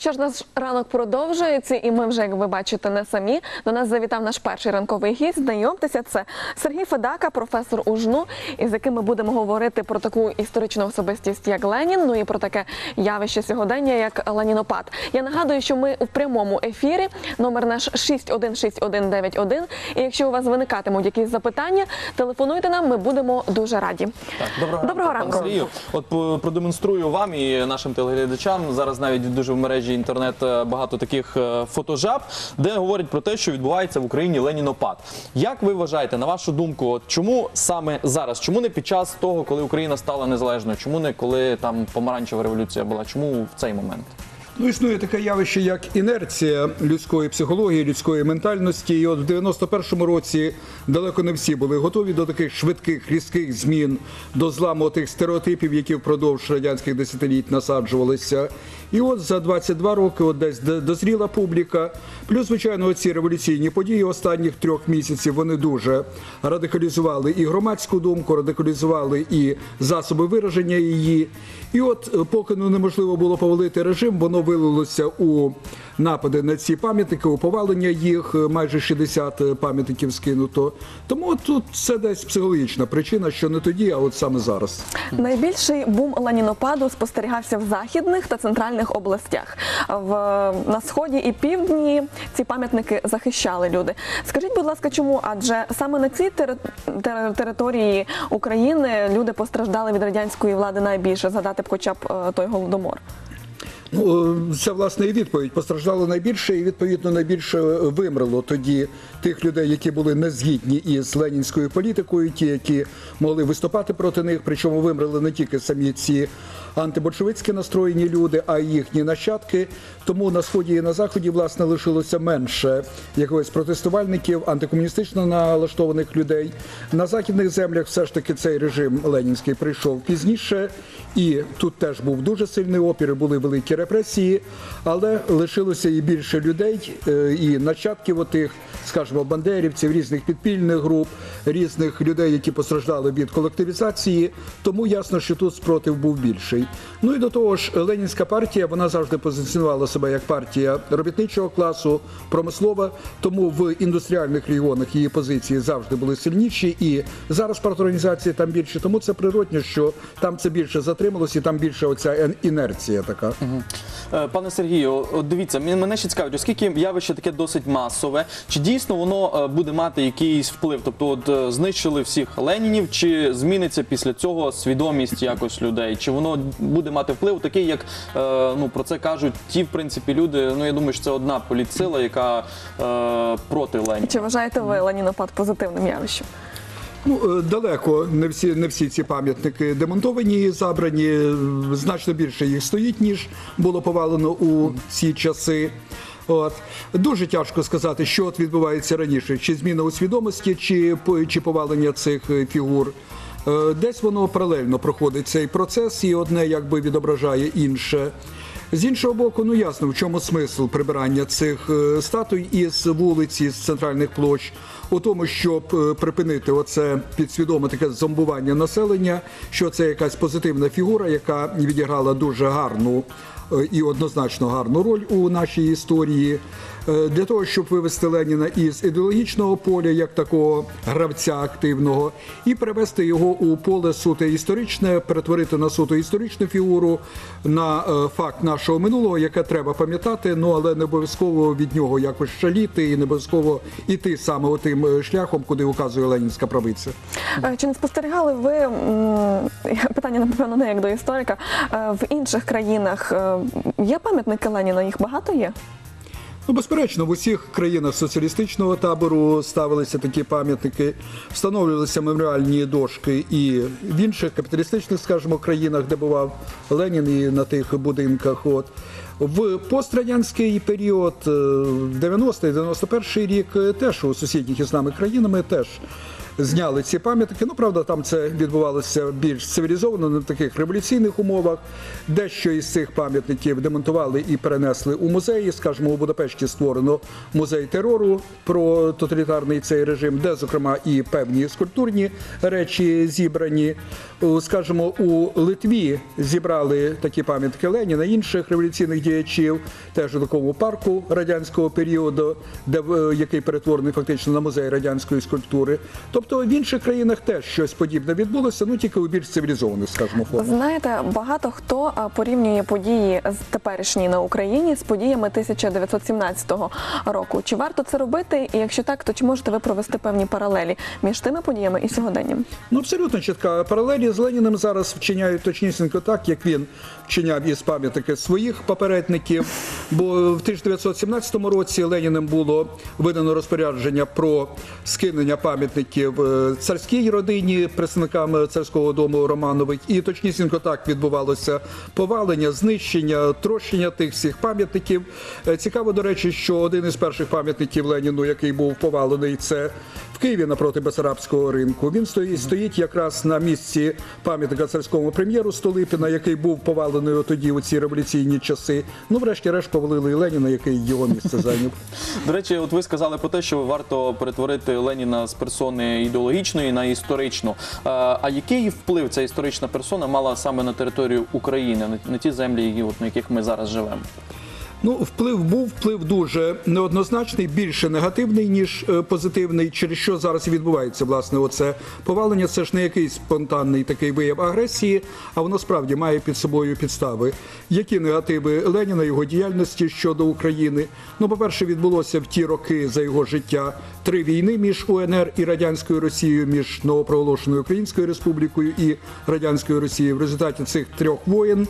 Що ж, наш ранок продовжується, і ми вже, як ви бачите, не самі. До нас завітав наш перший ранковий гість. Знайомтеся, це Сергій Федака, професор УЖНУ, із яким ми будемо говорити про таку історичну особистість, як Ленін, ну і про таке явище сьогодення, як Ленінопад. Я нагадую, що ми у прямому ефірі. Номер наш 616191. І якщо у вас виникатимуть якісь запитання, телефонуйте нам. Ми будемо дуже раді. Так, доброго, Доброго ранку, ранку. От по- продемонструю вам і нашим телеглядачам. Зараз навіть дуже в мережі інтернет е, багато таких е, фотожаб, де говорять про те, що відбувається в Україні Ленінопад. Як ви вважаєте, на вашу думку, чому саме зараз? Чому не під час того, коли Україна стала незалежною? Чому не коли там помаранчева революція була? Чому в цей момент? Ну, існує таке явище, як інерція людської психології, людської ментальності. І от в 91-му році далеко не всі були готові до таких швидких різких змін, до зламу тих стереотипів, які впродовж радянських десятиліть насаджувалися. І от за 22 роки, от десь дозріла публіка. Плюс, звичайно, ці революційні події останніх трьох місяців вони дуже радикалізували і громадську думку, радикалізували і засоби вираження її. І от, е, поки ну, неможливо було повалити режим, воно вилилося у напади на ці пам'ятники, у повалення їх, е, майже 60 пам'ятників скинуто. Тому тут це десь психологічна причина, що не тоді, а от саме зараз. Найбільший бум ленінопаду спостерігався в західних та центральних областях. В на сході і півдні ці пам'ятники захищали люди. Скажіть, будь ласка, чому? Адже саме на цій тери- тери- території України люди постраждали від радянської влади найбільше. Згадати б хоча б е, той голодомор. Ну, е, це власне і відповідь. Постраждало найбільше, і відповідно найбільше е, вимерло тоді тих людей, які були не згідні із ленінською політикою, ті, які могли виступати проти них. Причому вимерли не тільки самі ці антибольшевицькі настроєні люди, а й їхні нащадки. Тому на сході і на заході власне лишилося менше якогось протестувальників, антикомуністично налаштованих людей. На західних землях все ж таки цей режим ленінський прийшов пізніше, і тут теж був дуже сильний опір, були великі репресії, але лишилося і більше людей, е, і нащадків отих, скажімо, бандерівців, різних підпільних груп, різних людей, які постраждали від колективізації. Тому ясно, що тут спротив був більший. Ну і до того ж, Ленінська партія вона завжди позиціонувала себе як партія робітничого класу, промислова. Тому в індустріальних регіонах її позиції завжди були сильніші. І зараз партorganizації там більше. Тому це природньо, що там це більше затрималось, і там більше оця інерція така. Е, Пане Сергію, дивіться, мене ще цікавить, оскільки явище таке досить масове, чи дійсно воно е, буде мати якийсь вплив? Тобто, от е, знищили всіх Ленінів, чи зміниться після цього свідомість якось людей? Чи воно буде мати вплив, такий, як е, ну про це кажуть ті, в принципі, люди. Ну я думаю, що це одна політсила, яка е, проти Леніна. Чи вважаєте ви ленінопад позитивним явищем? Ну, е, далеко не всі, не всі ці пам'ятники демонтовані і забрані. Значно більше їх стоїть, ніж було повалено у ці часи. От дуже тяжко сказати, що от відбувається раніше: чи зміна у свідомості, чи, чи повалення цих е, фігур. Е, Десь воно паралельно проходить цей процес, і одне якби відображає інше. З іншого боку, ну ясно, в чому смисл прибирання цих е, статуй із вулиці, з центральних площ, у тому, щоб е, припинити оце підсвідоме таке зомбування населення, що це якась позитивна фігура, яка відіграла дуже гарну е, і однозначно гарну роль у нашій історії. Е, Для того, щоб вивести Леніна із ідеологічного поля, як такого гравця активного, і перевести його у поле суто історичне, перетворити на суто історичну фігуру, на е, факт нашого минулого, яке треба пам'ятати, ну але не обов'язково від нього якось шаліти і не обов'язково іти саме отим е, шляхом, куди указує ленінська правиця. Чи не спостерігали ви питання, напевно, не як до історика? В інших країнах є пам'ятники Леніна? Їх багато є? Ну, безперечно, в усіх країнах соціалістичного табору ставилися такі пам'ятники, встановлювалися меморіальні дошки і в інших капіталістичних, скажімо, країнах, де бував Ленін і на тих будинках. От. В пострадянський період, е, 90-91 рік, е, теж у сусідніх із нами країнами теж зняли ці пам'ятники. Ну, правда, там це відбувалося більш цивілізовано, в таких революційних умовах. Дещо із цих пам'ятників демонтували і перенесли у музеї. Скажімо, у Будапешті створено музей терору про тоталітарний цей режим, де, зокрема, і певні скульптурні речі зібрані. Скажімо, у Литві зібрали такі пам'ятки Леніна, інших революційних діячів, теж у такому парку радянського періоду, де е, який перетворений фактично на музей радянської скульптури. Тобто в інших країнах теж щось подібне відбулося, ну тільки у більш цивілізованих, скажімо, формах. знаєте, багато хто порівнює події з теперішні на Україні з подіями 1917 року. Чи варто це робити? І якщо так, то чи можете ви провести певні паралелі між тими подіями і сьогоденням? Ну, абсолютно чітка паралелі з Леніним зараз вчиняють точнісінько так, як він вчиняв із пам'ятники своїх попередників. Бо в 1917 році Леніним було видано розпорядження про скинення пам'ятників е, царській родині, представникам царського дому Романових. І точнісінько так відбувалося повалення, знищення, трощення тих всіх пам'ятників. Е, Цікаво, до речі, що один із перших пам'ятників Леніну, який був повалений, це в Києві напроти Бесарабського ринку. Він стоїть, стоїть якраз на місці пам'ятника царському прем'єру Столипіна, який був повалений тоді у ці революційні часи. Ну, врешті-решт, повалили Леніна, який його місце зайняв. До речі, от ви сказали про те, що варто перетворити Леніна з персони ідеологічної на історичну. Е, А який вплив ця історична персона мала саме на територію України, на- ті землі, на яких ми зараз живемо? Ну, вплив був, вплив дуже неоднозначний, більше негативний, ніж е, позитивний. Через що зараз відбувається власне оце повалення. Це ж не якийсь спонтанний такий вияв агресії, а воно справді має під собою підстави. Які негативи Леніна, його діяльності щодо України? Ну, по-перше, відбулося в ті роки за його життя три війни між УНР і радянською Росією, між новопроголошеною Українською Республікою і радянською Росією. В результаті цих трьох воєн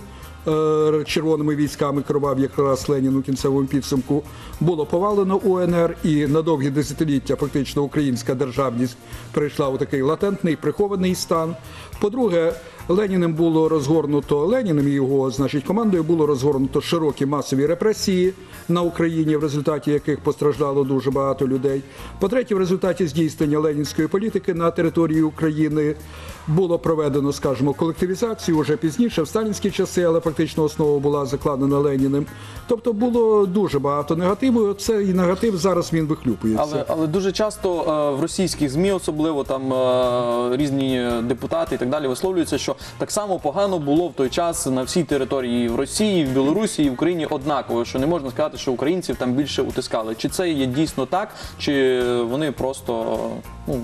червоними військами керував якраз Ленін у кінцевому підсумку, було повалено УНР, і на довгі десятиліття фактично українська державність перейшла у такий латентний прихований стан. По-друге, Леніним було розгорнуто Леніним і його значить командою було розгорнуто широкі масові репресії на Україні, в результаті яких постраждало дуже багато людей. По-третє, в результаті здійснення ленінської політики на території України було проведено, скажімо, колективізацію вже пізніше, в сталінські часи, але фактично основа була закладена Леніним. Тобто було дуже багато негативу. Цей негатив зараз він вихлюпується. Але, але дуже часто е, в російських змі, особливо там е, різні депутати і так далі, висловлюються, що так само погано було в той час на всій території в Росії, в Білорусі і в Україні однаково, що не можна сказати, що українців там більше утискали. Чи це є дійсно так, чи вони просто ну,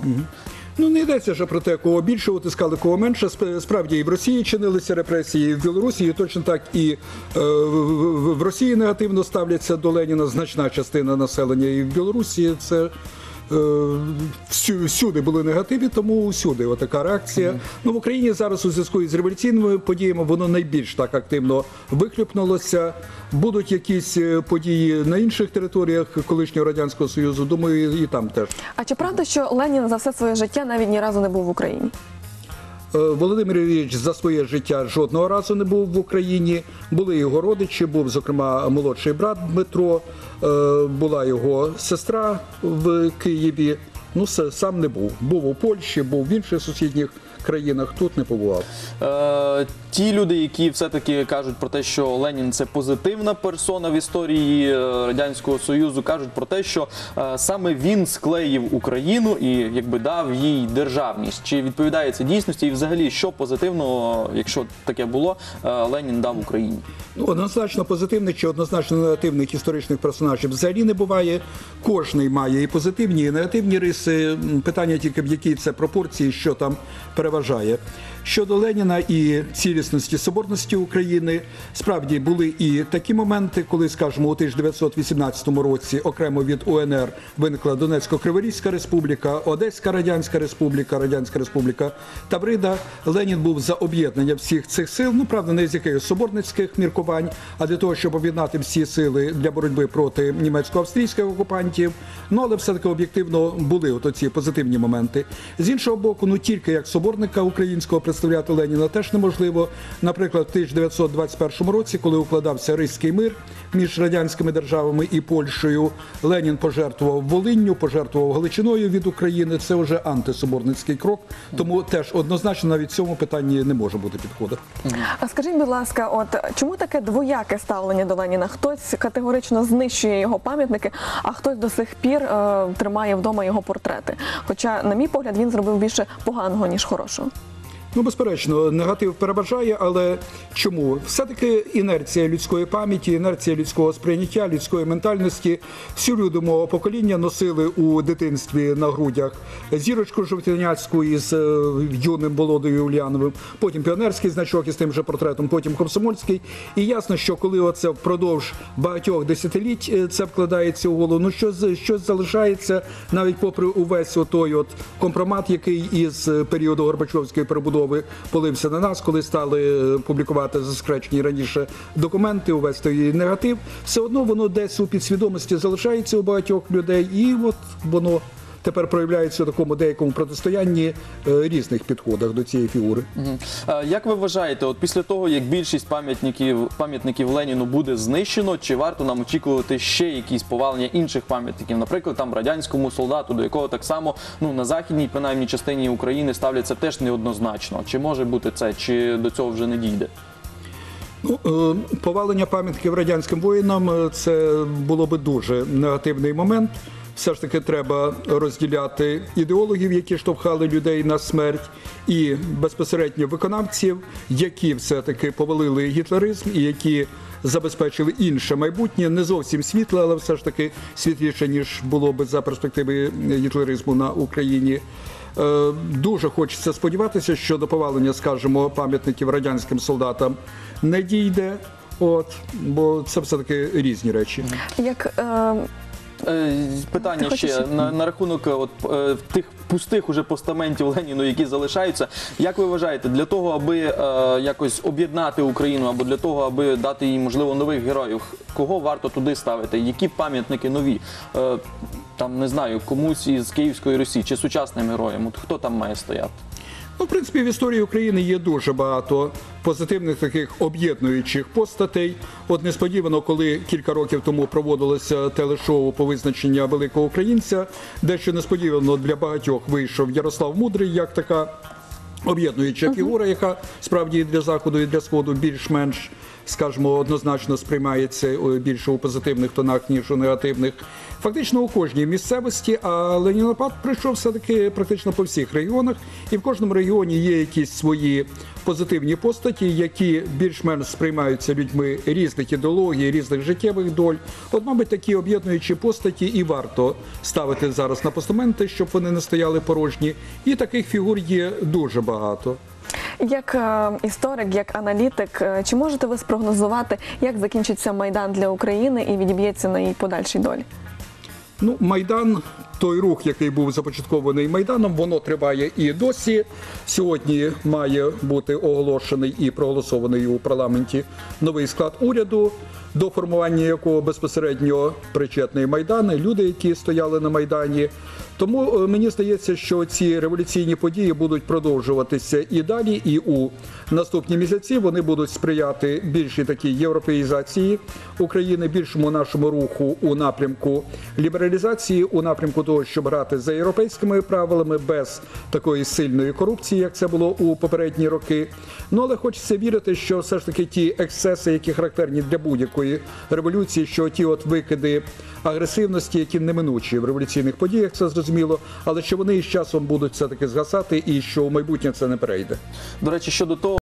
Ну не йдеться ж про те, кого більше утискали, кого менше. Справді і в Росії чинилися репресії, і в Білорусі і точно так і е, в- Росії негативно ставляться до Леніна значна частина населення, і в Білорусі це. Е, всю- Всюди були негативі, тому всюди отака реакція. Ну в Україні зараз у зв'язку із революційними подіями воно найбільш так активно виклюпнулося. Будуть якісь е, події на інших територіях колишнього радянського союзу. Думаю, і там теж. А чи правда, що Ленін за все своє життя навіть ні разу не був в Україні? Е, Володимир Ілліч за своє життя жодного разу не був в Україні. Були його родичі, був зокрема молодший брат Дмитро, е, була його сестра в Києві. Ну, сам не був. Був у Польщі, був в інших сусідніх країнах. Тут не побував. Ті люди, які все-таки кажуть про те, що Ленін це позитивна персона в історії е, радянського союзу, кажуть про те, що е, саме він склеїв Україну і якби дав їй державність. Чи відповідає це дійсності? І взагалі, що позитивного, якщо таке було, е, Ленін дав Україні? Ну, однозначно позитивних чи однозначно негативних історичних персонажів взагалі не буває. Кожний має і позитивні, і негативні риси. Питання тільки в якій це пропорції, що там переважає. Щодо Леніна і цілісності соборності України, справді були і такі моменти, коли, скажімо, у 1918 році окремо від УНР виникла Донецько-Криворізька республіка, Одеська Радянська Республіка, Радянська Республіка Таврида. Ленін був за об'єднання всіх цих сил. Ну правда, не з якихось соборницьких міркувань, а для того, щоб об'єднати всі сили для боротьби проти німецько-австрійських окупантів. Ну але все-таки об'єктивно були от ці позитивні моменти. З іншого боку, ну тільки як соборника українського представника виставляти Леніна теж неможливо. Наприклад, в 1921 році, коли укладався Ризький мир між радянськими державами і Польщею, Ленін пожертвував Волинню, пожертвував Галичиною від України. Це вже антисоборницький крок. Тому теж однозначно навіть в цьому питанні не може бути підходу. А скажіть, будь ласка, от чому таке двояке ставлення до Леніна? Хтось категорично знищує його пам'ятники, а хтось до сих пір е, тримає вдома його портрети. Хоча, на мій погляд, він зробив більше поганого ніж хорошого. Ну, безперечно, негатив переважає, але чому? Все-таки інерція людської пам'яті, інерція людського сприйняття, людської ментальності. Всі люди мого покоління носили у дитинстві на грудях зірочку жовтяняцьку із е, юним Володою Ульяновим, потім піонерський значок із тим же портретом, потім комсомольський. І ясно, що коли оце впродовж багатьох десятиліть е, це вкладається у голову, ну щось, щось залишається навіть попри увесь отой от компромат, який із е, періоду Горбачовської перебудови полився на нас, коли стали е, публікувати заскречені раніше документи, увесь той негатив, все одно воно десь у підсвідомості залишається у багатьох людей, і от воно. Тепер проявляється у такому деякому протистоянні е, різних підходах до цієї фігури. Як ви вважаєте, от після того, як більшість пам'ятників пам'ятників Леніну буде знищено, чи варто нам очікувати ще якісь повалення інших пам'ятників, наприклад, там радянському солдату, до якого так само ну на західній, принаймні частині України ставляться теж неоднозначно. Чи може бути це, чи до цього вже не дійде? Ну, е, повалення пам'ятків радянським воїнам е, це було би дуже негативний момент. Все ж таки треба розділяти ідеологів, які штовхали людей на смерть, і безпосередньо виконавців, які все-таки повалили гітлеризм і які забезпечили інше майбутнє, не зовсім світле, але все ж таки світліше, ніж було би за перспективи гітлеризму на Україні. Е, Дуже хочеться сподіватися, що до повалення, скажімо, пам'ятників радянським солдатам не дійде. От, бо це все-таки різні речі. Як Е, Питання Ти ще на, на рахунок е, от, е, тих пустих уже постаментів Леніну, які залишаються. Як ви вважаєте, для того, аби е, якось об'єднати Україну, або для того, аби дати їй можливо нових героїв, кого варто туди ставити? Які пам'ятники нові? Е, там не знаю, комусь із Київської Русі чи сучасним героям? От хто там має стояти? Ну, в принципі, в історії України є дуже багато позитивних таких об'єднуючих постатей. От несподівано, коли кілька років тому проводилося телешоу по визначення великого українця, дещо несподівано для багатьох вийшов Ярослав Мудрий як така об'єднуюча фігура, яка справді і для заходу, і для сходу більш-менш, скажімо, однозначно сприймається е, більше у позитивних тонах, ніж у негативних. Фактично у кожній місцевості, а Ленінопад прийшов все-таки практично по всіх регіонах, і в кожному регіоні є якісь свої позитивні постаті, які більш-менш сприймаються людьми різних ідеологій, різних життєвих доль. От, мабуть, такі об'єднуючі постаті і варто ставити зараз на постаменти, щоб вони не стояли порожні. І таких фігур є дуже багато. Як е, історик, як аналітик, е, чи можете ви спрогнозувати, як закінчиться майдан для України і відіб'ється на її подальшій долі? Ну, Майдан, той рух, який був започаткований Майданом, воно триває і досі. Сьогодні має бути оголошений і проголосований у парламенті новий склад уряду, до формування якого безпосередньо причетний Майдан, люди, які стояли на Майдані. Тому е, мені здається, що ці революційні події будуть продовжуватися і далі, і у наступні місяці вони будуть сприяти більшій такій європеїзації України, більшому нашому руху у напрямку лібералізації, у напрямку того, щоб грати за європейськими правилами без такої сильної корупції, як це було у попередні роки. Ну але хочеться вірити, що все ж таки ті ексцеси, які характерні для будь-якої революції, що ті от викиди агресивності, які неминучі в революційних подіях, це зрозуміло, але що вони із часом будуть все таки згасати, і що у майбутнє це не перейде. До речі, щодо того.